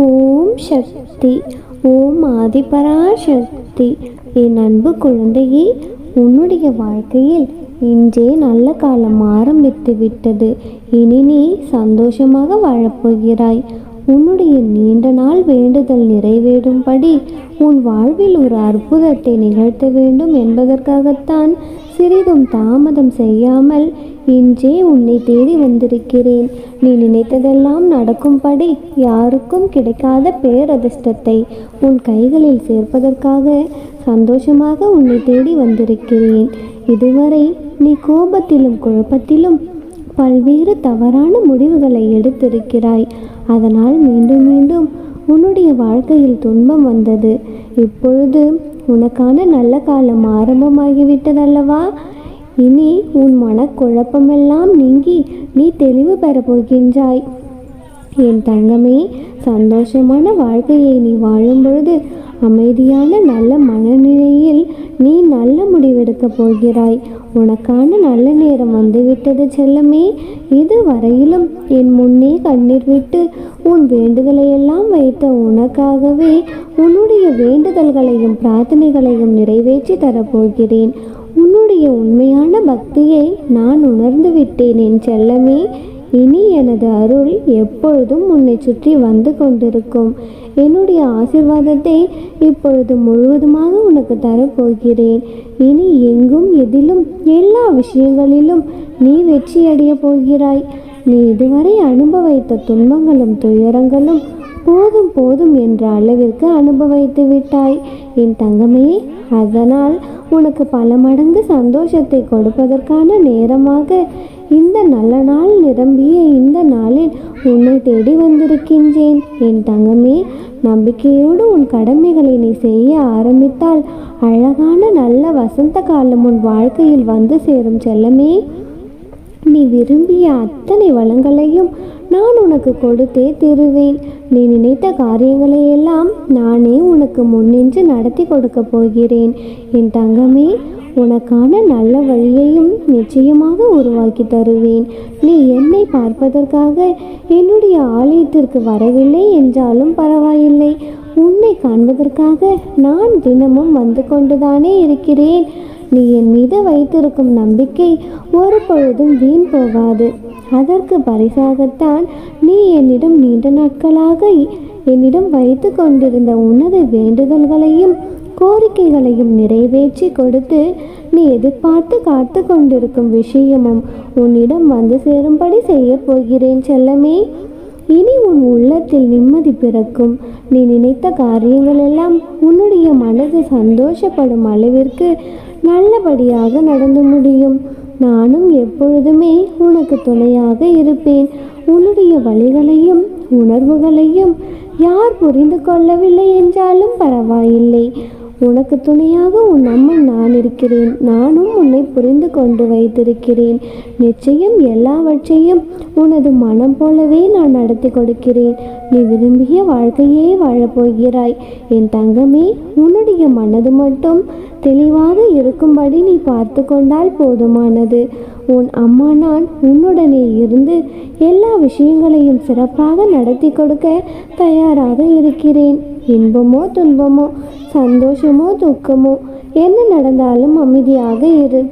ஓம் சக்தி ஓம் ஆதிபராசக்தி. என் அன்பு குழந்தையே உன்னுடைய வாழ்க்கையில் இன்றே நல்ல காலம் ஆரம்பித்து விட்டது. இனி நீ சந்தோஷமாக வாழப்போகிறாய். உன்னுடைய நீண்ட நாள் வேண்டுதல் நிறைவேறும்படி உன் வாழ்வில் ஒரு அற்புதத்தை நிகழ்த்த வேண்டும் என்பதற்காகத்தான் சிறிதும் தாமதம் செய்யாமல் இன்றே உன்னை தேடி வந்திருக்கிறேன். நீ நினைத்ததெல்லாம் நடக்கும்படி யாருக்கும் கிடைக்காத பேரதிர்ஷ்டத்தை உன் கைகளில் சேர்ப்பதற்காக சந்தோஷமாக உன்னை தேடி வந்திருக்கிறேன். இதுவரை நீ கோபத்திலும் குழப்பத்திலும் பல்வேறு தவறான முடிவுகளை எடுத்திருக்கிறாய். அதனால் மீண்டும் மீண்டும் உன்னுடைய வாழ்க்கையில் துன்பம் வந்தது. இப்பொழுது உனக்கான நல்ல காலம் ஆரம்பமாகிவிட்டதல்லவா? இனி உன் மனக்குழப்பமெல்லாம் நீங்கி நீ தெளிவு பெறப் போகின்றாய் என் தங்கமே சந்தோஷமான வாழ்க்கையை நீ வாழும் பொழுது அமைதியான நல்ல மனநிலையில் நீ நல்ல முடிவெடுக்கப் போகிறாய். உனக்கான நல்ல நேரம் வந்துவிட்டது செல்லமே. இது வரையிலும் என் முன்னே கண்ணீர் விட்டு உன் வேண்டுதலையெல்லாம் வைத்த உனக்காகவே உன்னுடைய வேண்டுதல்களையும் பிரார்த்தனைகளையும் நிறைவேற்றி தரப்போகிறேன். உன்னுடைய உண்மையான பக்தியை நான் உணர்ந்து விட்டேன் என் செல்லமே. இனி எனது அருள் எப்பொழுதும் உன்னை சுற்றி வந்து கொண்டிருக்கும். என்னுடைய ஆசிர்வாதத்தை இப்பொழுது முழுவதுமாக உனக்கு தரப்போகிறேன். இனி எங்கும் எதிலும் எல்லா விஷயங்களிலும் நீ வெற்றியடைய போகிறாய். நீ இதுவரை அனுபவித்த துன்பங்களும் துயரங்களும் போதும் போதும் என்ற அளவிற்கு அனுபவித்து விட்டாய். என் தங்கமே அதனால் உனக்கு பல மடங்கு சந்தோஷத்தை கொடுப்பதற்கான நேரமாக இந்த நல்ல நாள் நிரம்பிய இந்த நாளில் உன்னை தேடி வந்திருக்கின்றேன். என் தங்கமே நம்பிக்கையோடு உன் கடமைகளை நீ செய்ய ஆரம்பித்தால் அழகான நல்ல வசந்த காலம் உன் வாழ்க்கையில் வந்து சேரும் செல்லமே. நீ விரும்பிய அத்தனை வளங்களையும் நான் உனக்கு கொடுத்தே தருவேன். நீ நினைத்த காரியங்களை எல்லாம் நானே உனக்கு முன்னின்று நடத்தி கொடுக்க போகிறேன். என் தங்கமே உனக்கான நல்ல வழியையும் நிச்சயமாக உருவாக்கி தருவேன். நீ என்னை பார்ப்பதற்காக என்னுடைய ஆலயத்திற்கு வரவில்லை என்றாலும் பரவாயில்லை. உன்னை காண்பதற்காக நான் தினமும் வந்து கொண்டுதானே இருக்கிறேன். நீ என் மீது வைத்திருக்கும் நம்பிக்கை ஒரு பொழுதும் வீண் போகாது. அதற்கு பரிசாகத்தான் நீ என்னிடம் நீண்ட நாட்களாக என்னிடம் வைத்து கொண்டிருந்த உனது வேண்டுதல்களையும் கோரிக்கைகளையும் நிறைவேற்றி கொடுத்து நீ எதிர்பார்த்து காத்து கொண்டிருக்கும் விஷயமும் உன்னிடம் வந்து சேரும்படி செய்ய போகிறேன் செல்லமே. இனி உன் உள்ளத்தில் நிம்மதி பிறக்கும். நீ நினைத்த காரியங்கள் எல்லாம் உன்னுடைய மனது சந்தோஷப்படும் அளவிற்கு நல்லபடியாக நடந்து முடியும். நானும் எப்பொழுதுமே உனக்கு துணையாக இருப்பேன். உன்னுடைய வழிகளையும் உணர்வுகளையும் யார் புரிந்து கொள்ளவில்லை என்றாலும் பரவாயில்லை. உனக்கு துணையாக உன் அம்மன் நான் இருக்கிறேன். நானும் உன்னை புரிந்து கொண்டு வைத்திருக்கிறேன். நிச்சயம் எல்லாவற்றையும் உனது மனம் போலவே நான் நடத்தி கொடுக்கிறேன். நீ விரும்பிய வாழ்க்கையே வாழப்போகிறாய். என் தங்கமே உன்னுடைய மனது மட்டும் தெளிவாக இருக்கும்படி நீ பார்த்து கொண்டால் போதுமானது. உன் அம்மா நான் உன்னுடனே இருந்து எல்லா விஷயங்களையும் சிறப்பாக நடத்தி கொடுக்க தயாராக இருக்கிறேன். இன்பமோ துன்பமோ சந்தோஷமோ துக்கமோ என்ன நடந்தாலும் அமைதியாக இரு.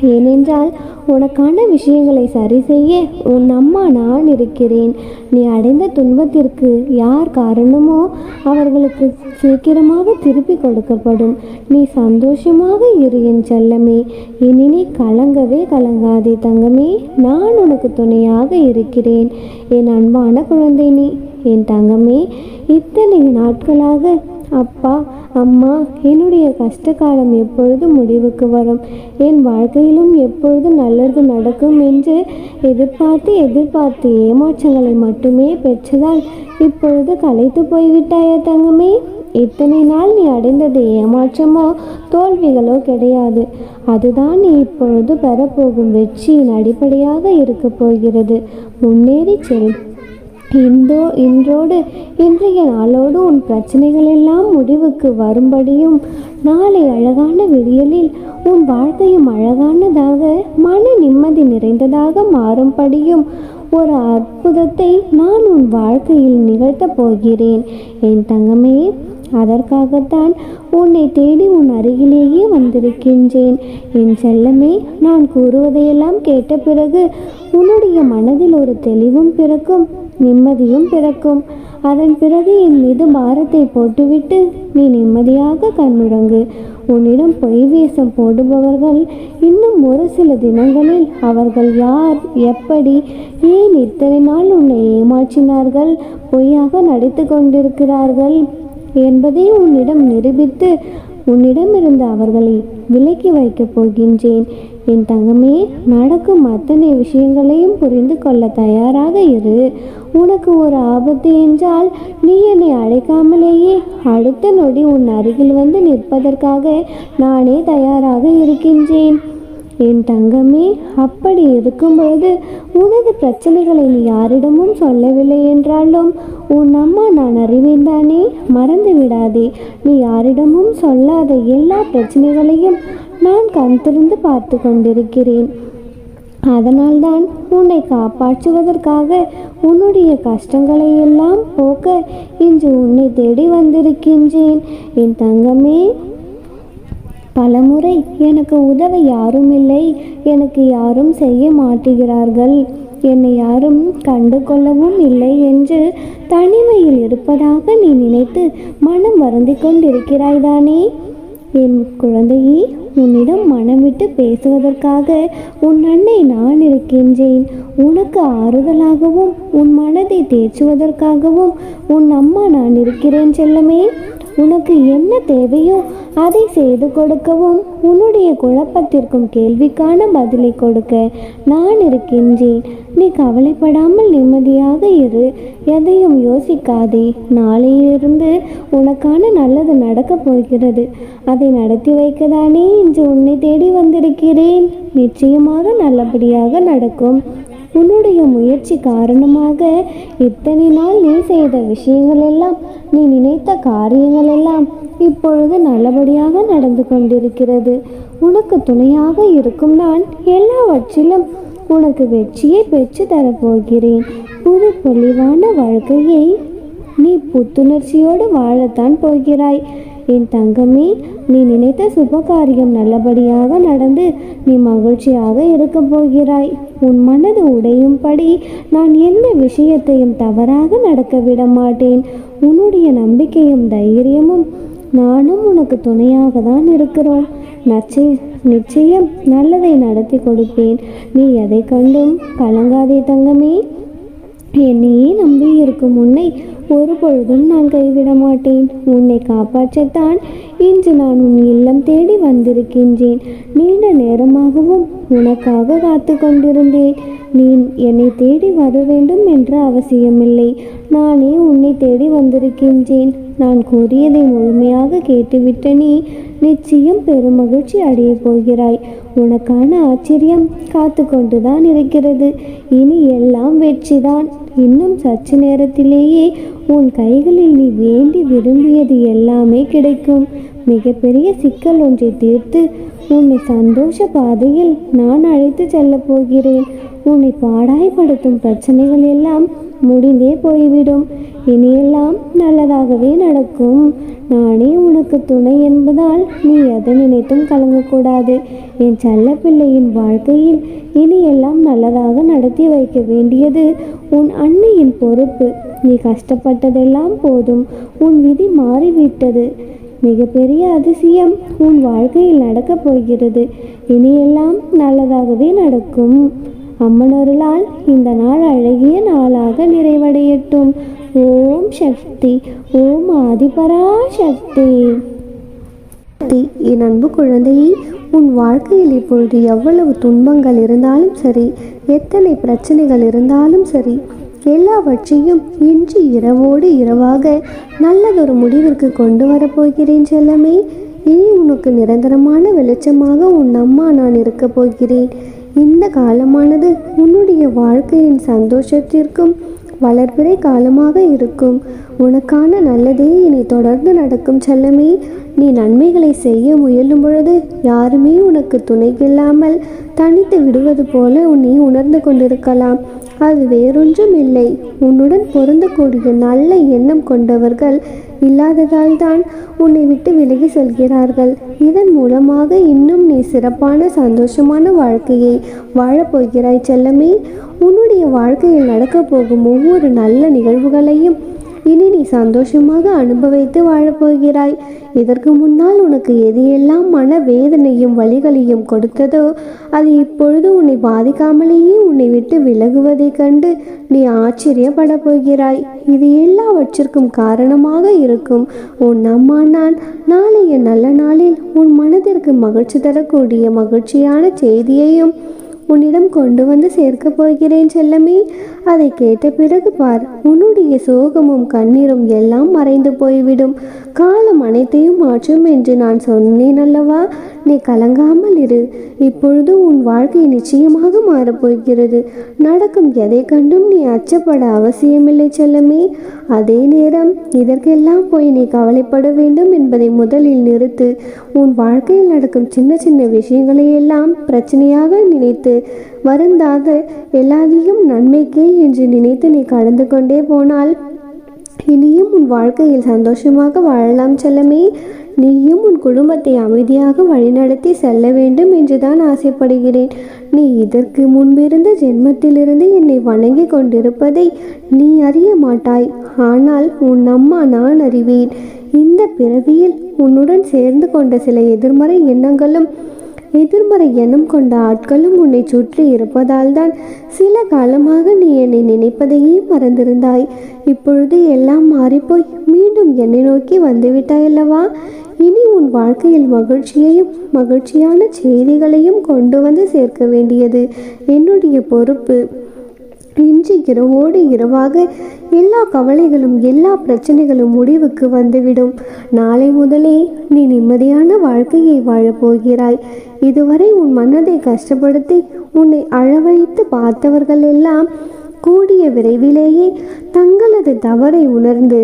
ஏனென்றால் உனக்கான விஷயங்களை சரி செய்ய உன் அம்மா நான் இருக்கிறேன். நீ அடைந்த துன்பத்திற்கு யார் காரணமோ அவர்களுக்கு சீக்கிரமாக திருப்பி கொடுக்கப்படும். நீ சந்தோஷமாக இரு என் செல்லமே. இனி நீ கலங்கவே கலங்காதே தங்கமே. நான் உனக்கு துணையாக இருக்கிறேன். என் அன்பான குழந்தை நீ என் தங்கமே இத்தனை நாட்களாக அப்பா அம்மா என்னுடைய கஷ்ட காலம் எப்பொழுது முடிவுக்கு வரும்? என் வாழ்க்கையிலும் எப்பொழுது நல்லது நடக்கும் என்று எதிர்பார்த்து எதிர்பார்த்து ஏமாற்றங்களை மட்டுமே பெற்றதால் இப்பொழுது கலைத்து போய்விட்டாயா தங்கமே. இத்தனை நாள் நீ அடைந்தது ஏமாற்றமோ தோல்விகளோ கிடையாது. அதுதான் நீ இப்பொழுது பெறப்போகும் வெற்றியின் அடிப்படையாக இருக்கப் போகிறது. முன்னேறி செல். இந்தோ இன்றோடு இன்றைய நாளோடு உன் பிரச்சனைகள் எல்லாம் முடிவுக்கு வரும்படியும் நாளை அழகான விடியலில் உன் வாழ்க்கையும் அழகானதாக மன நிம்மதி நிறைந்ததாக மாறும்படியும் ஒரு அற்புதத்தை நான் உன் வாழ்க்கையில் நிகழ்த்தப் போகிறேன். என் தங்கமே அதற்காகத்தான் உன்னை தேடி உன் அருகிலேயே வந்திருக்கின்றேன். என் செல்லமே நான் கூறுவதையெல்லாம் கேட்ட பிறகு உன்னுடைய மனதில் ஒரு தெளிவும் பிறக்கும். நிம்மதியும் பிறக்கும். அதன் பிறகு என் மீது பாரத்தை போட்டுவிட்டு நீ நிம்மதியாக கண்ணுறங்கு உன்னிடம் பொய் வேஷம் போடுபவர்கள் இன்னும் ஒரு சில தினங்களில் அவர்கள் யார் எப்படி ஏன் இத்தனை நாள் உன்னை ஏமாற்றினார்கள் பொய்யாக நடித்து கொண்டிருக்கிறார்கள் என்பதை உன்னிடம் நிரூபித்து உன்னிடமிருந்து அவர்களை விலக்கி வைக்கப் போகின்றேன். என் தங்கமே நடக்கும் அத்தனை விஷயங்களையும் புரிந்து கொள்ள தயாராக இரு. உனக்கு ஒரு ஆபத்து என்றால் நீ என்னை அழைக்காமலேயே அடுத்த நொடி உன் அருகில் வந்து நிற்பதற்காக நானே தயாராக இருக்கின்றேன். என் தங்கமே அப்படி இருக்கும்போது உனது பிரச்சனைகளை நீ யாரிடமும் சொல்லவில்லை என்றாலும் உன் அம்மா நான் அறிவேன் தானே? மறந்து விடாதே நீ யாரிடமும் சொல்லாத எல்லா பிரச்சனைகளையும் நான் கண் திறந்து பார்த்து கொண்டிருக்கிறேன். அதனால்தான் உன்னை காப்பாற்றுவதற்காக உன்னுடைய கஷ்டங்களை எல்லாம் போக்க இன்று உன்னை தேடி வந்திருக்கின்றேன். என் தங்கமே பலமுறை எனக்கு உதவ யாரும் இல்லை எனக்கு யாரும் செய்ய மாட்டுகிறார்கள். என்னை யாரும் கண்டு கொள்ளவும் இல்லை என்று தனிமையில் இருப்பதாக நீ நினைத்து மனம் வருந்திக் கொண்டிருக்கிறாய் தானே? என் குழந்தையே உன்னிடம் மனமிட்டு பேசுவதற்காக உன் அன்னை நான் இருக்கின்றேன். உனக்கு ஆறுதலாகவும் உன் மனதை தேற்றுவதற்காகவும் உன் அம்மா நான் இருக்கிறேன் செல்லமே. உனக்கு என்ன தேவையோ அதை செய்து கொடுக்கவும் உன்னுடைய குழப்பத்திற்கும் கேள்விக்கான பதிலை கொடுக்க நான் இருக்கின்றேன். நீ கவலைப்படாமல் நிம்மதியாக இரு. எதையும் யோசிக்காதே. நாளையிலிருந்து உனக்கான நல்லது நடக்கப் போகிறது. அதை நடத்தி வைக்கதானே இன்று உன்னை தேடி வந்திருக்கிறேன். நிச்சயமாக நல்லபடியாக நடக்கும். உன்னுடைய முயற்சி காரணமாக இத்தனை நாள் நீ செய்த விஷயங்கள் எல்லாம் நீ நினைத்த காரியங்கள் எல்லாம் இப்பொழுது நல்லபடியாக நடந்து கொண்டிருக்கிறது. உனக்கு துணையாக இருக்கும் நான் எல்லாவற்றிலும் உனக்கு வெற்றியை பெற்று தரப்போகிறேன். புது பொலிவான வாழ்க்கையை நீ புத்துணர்ச்சியோடு வாழத்தான் போகிறாய். என் தங்கமே நீ நினைத்த சுபகாரியம் நல்லபடியாக நடந்து நீ மகிழ்ச்சியாக இருக்கப் போகிறாய். உன் மனது உடையும்படி நான் எந்த விஷயத்தையும் தவறாக நடக்க விட மாட்டேன். உன்னுடைய நம்பிக்கையும் தைரியமும் நானும் உனக்கு துணையாக தான் இருக்கிறோம். நச்சை நிச்சயம் நல்லதை நடத்தி கொடுப்பேன். நீ எதை கண்டும் கலங்காதே தங்கமே. என்னையே நம்பி இருக்கும் உன்னை? ஒரு பொழுதும் நான் கைவிட மாட்டேன். உன்னை காப்பாற்றத்தான் இன்று நான் உன் இல்லம் தேடி வந்திருக்கின்றேன். நீண்ட நேரமாகவும் உனக்காக காத்து கொண்டிருந்தேன் நீ என்னை தேடி வர வேண்டும் என்ற அவசியமில்லை. நானே உன்னை தேடி வந்திருக்கின்றேன். நான் கூறியதை முழுமையாக கேட்டுவிட்ட நீ நிச்சயம் பெருமகிழ்ச்சி அடையப் போகிறாய். உனக்கான ஆச்சரியம் காத்து கொண்டுதான் இருக்கிறது. இனி எல்லாம் வெற்றிதான். இன்னும் சற்று நேரத்திலேயே உன் கைகளில் நீ வேண்டி விரும்பியது எல்லாமே கிடைக்கும். மிகப்பெரிய சிக்கல் ஒன்றை தீர்த்து உன்னை சந்தோஷ பாதையில் நான் அழைத்து செல்லப் போகிறேன். உன்னை பாடாய்படுத்தும் பிரச்சனைகள் எல்லாம் முடிந்தே போய்விடும். இனியெல்லாம் நல்லதாகவே நடக்கும். நானே உனக்கு துணை என்பதால் நீ எதை நினைத்தும் கலங்கக்கூடாது. என் செல்ல பிள்ளையின் வாழ்க்கையில் இனி எல்லாம் நல்லதாக நடத்தி வைக்க வேண்டியது உன் அன்னையின் பொறுப்பு. நீ கஷ்டப்பட்டதெல்லாம் போதும். உன் விதி மாறிவிட்டது. மிகப்பெரிய அதிசயம் உன் வாழ்க்கையில் நடக்கப் போகிறது. இனியெல்லாம் நல்லதாகவே நடக்கும். அம்மனொருளால் இந்த நாள் அழகிய நாளாக நிறைவடையட்டும். ஓம் சக்தி ஓம் ஆதிபரா சக்தி, என் அன்பு குழந்தையை உன் வாழ்க்கையில் இப்பொழுது எவ்வளவு துன்பங்கள் இருந்தாலும் சரி எத்தனை பிரச்சனைகள் இருந்தாலும் சரி எல்லாவற்றையும் இன்று இரவோடு இரவாக நல்லதொரு முடிவிற்கு கொண்டு வரப்போகிறேன் செல்லமே. இனி உனக்கு நிரந்தரமான வெளிச்சமாக உன் அம்மா நான் இருக்கப் போகிறேன். இந்த காலமானது உன்னுடைய வாழ்க்கையின் சந்தோஷத்திற்கும் வளர்பிறை காலமாக இருக்கும். உனக்கான நல்லதே இனி தொடர்ந்து நடக்கும் செல்லமே. நீ நன்மைகளை செய்ய முயலும் பொழுது யாருமே உனக்கு துணைக்கில்லாமல் தனித்து விடுவது போல உன்னை உணர்ந்து கொண்டிருக்கலாம். அது வேறொன்றும் இல்லை உன்னுடன் பொருந்தக்கூடிய நல்ல எண்ணம் கொண்டவர்கள் இல்லாததால் தான் உன்னை விட்டு விலகி செல்கிறார்கள். இதன் மூலமாக இன்னும் நீ சிறப்பான சந்தோஷமான வாழ்க்கையை வாழப்போகிறாய் செல்லமே. உன்னுடைய வாழ்க்கையில் நடக்கப் போகும் ஒவ்வொரு நல்ல நிகழ்வுகளையும் இனி நீ சந்தோஷமாக அனுபவித்து வாழப்போகிறாய். இதற்கு முன்னால் உனக்கு எது எல்லாம் மன வேதனையும் வழிகளையும் கொடுத்ததோ அது இப்பொழுது உன்னை பாதிக்காமலேயே உன்னை விட்டு விலகுவதைக் கண்டு நீ ஆச்சரியப்பட போகிறாய் இது எல்லாவற்றிற்கும் காரணமாக இருக்கும். உன் அம்மா நான் நாளைய நல்ல நாளில் உன் மனதிற்கு மகிழ்ச்சி தரக்கூடிய மகிழ்ச்சியான செய்தியையும் உன்னிடம் கொண்டு வந்து சேர்க்கப் போகிறேன் செல்லமே. அதை கேட்ட பிறகு பார் உன்னுடைய சோகமும் கண்ணீரும் எல்லாம் மறைந்து போய்விடும். காலம் அனைத்தையும் மாற்றும் என்று நான் சொன்னேன் அல்லவா? நீ கலங்காமல் இரு. இப்பொழுது உன் வாழ்க்கை நிச்சயமாக மாறப்போகிறது. நடக்கும் எதை கண்டும் நீ அச்சப்பட அவசியமில்லை செல்லமே. அதே நேரம் இதற்கெல்லாம் போய் நீ கவலைப்பட வேண்டும் என்பதை முதலில் நிறுத்து. உன் வாழ்க்கையில் நடக்கும் சின்ன சின்ன விஷயங்களை எல்லாம் பிரச்சனையாக நினைத்து வருந்தாத எல்லாத்தையும் நன்மைக்கே என்று நினைத்து நீ கடந்து கொண்டே போனால் இனியும் உன் வாழ்க்கையில் சந்தோஷமாக வாழலாம் செல்லமே. நீயும் உன் குடும்பத்தை அமைதியாக வழிநடத்தி செல்ல வேண்டும் என்றுதான் ஆசைப்படுகிறேன். நீ இதற்கு முன்பிருந்த ஜென்மத்திலிருந்து என்னை வணங்கி கொண்டிருப்பதை நீ அறிய மாட்டாய். ஆனால் உன் அம்மா நான் அறிவேன். இந்த பிறவியில் உன்னுடன் சேர்ந்து கொண்ட சில எதிர்மறை எண்ணங்களும் எதிர்மறை எண்ணம் கொண்ட ஆட்களும் உன்னை சுற்றி இருப்பதால் தான் சில காலமாக நீ நினைப்பதையே மறந்திருந்தாய். இப்பொழுது எல்லாம் மாறிப்போய் மீண்டும் என்னை நோக்கி வந்துவிட்டாய் அல்லவா இனி உன் வாழ்க்கையில் மகிழ்ச்சியையும் மகிழ்ச்சியான செய்திகளையும் கொண்டு வந்து சேர்க்க வேண்டியது என்னுடைய பொறுப்பு. இன்று இரவோடு இரவாக எல்லா கவலைகளும் எல்லா பிரச்சனைகளும் முடிவுக்கு வந்துவிடும். நாளை முதலே நீ நிம்மதியான வாழ்க்கையை வாழப் போகிறாய் இதுவரை உன் மனதை கஷ்டப்படுத்தி உன்னை அழவைத்து பார்த்தவர்கள் எல்லாம் கூடிய விரைவிலேயே தங்களது தவறை உணர்ந்து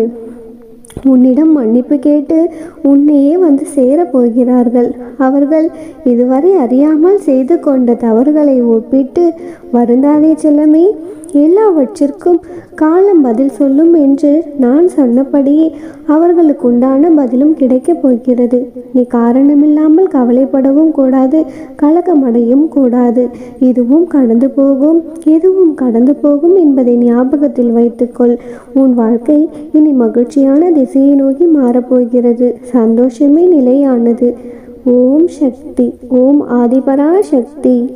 உன்னிடம் மன்னிப்பு கேட்டு உன்னையே வந்து சேரப் போகிறார்கள். அவர்கள் இதுவரை அறியாமல் செய்து கொண்ட தவறுகளை ஒப்பிட்டு வருந்தாதே செல்லமே. எல்லாவற்றிற்கும் காலம் பதில் சொல்லும் என்று நான் சொன்னபடியே அவர்களுக்கு உண்டான பதிலும் கிடைக்கப் போகிறது. நீ காரணமில்லாமல் கவலைப்படவும் கூடாது கலக்கமடையும் கூடாது. இதுவும் கடந்து போகும் எதுவும் கடந்து போகும் என்பதை ஞாபகத்தில் வைத்துக்கொள். உன் வாழ்க்கை இனி மகிழ்ச்சியான திசையை நோக்கி மாறப்போகிறது சந்தோஷமே நிலையானது. ஓம் சக்தி ஓம் ஆதிபரா சக்தி